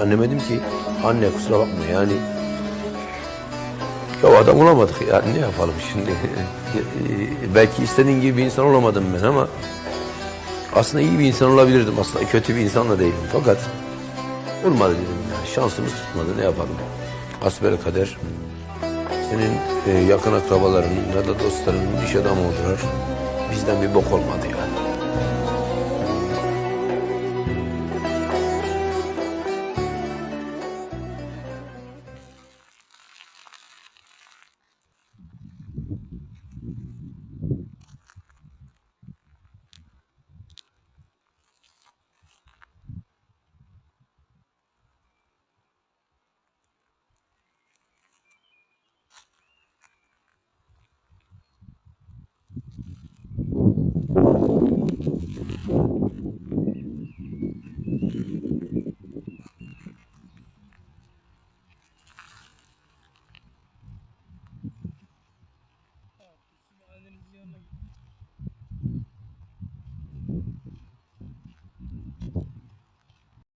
Anneme dedim ki. Anne kusura bakma. Yani ya adam olamadık yani ne yapalım şimdi? Belki istediğin gibi bir insan olamadım ben ama aslında iyi bir insan olabilirdim. Aslında kötü bir insan da değilim. Fakat olmadı dedim yani şansımız tutmadı. Ne yapalım? Asbel kader. Senin e, yakın akrabaların ya da dostların iş adamı oldular. Bizden bir bok olmadı yani. Müslümanların yanına gittik.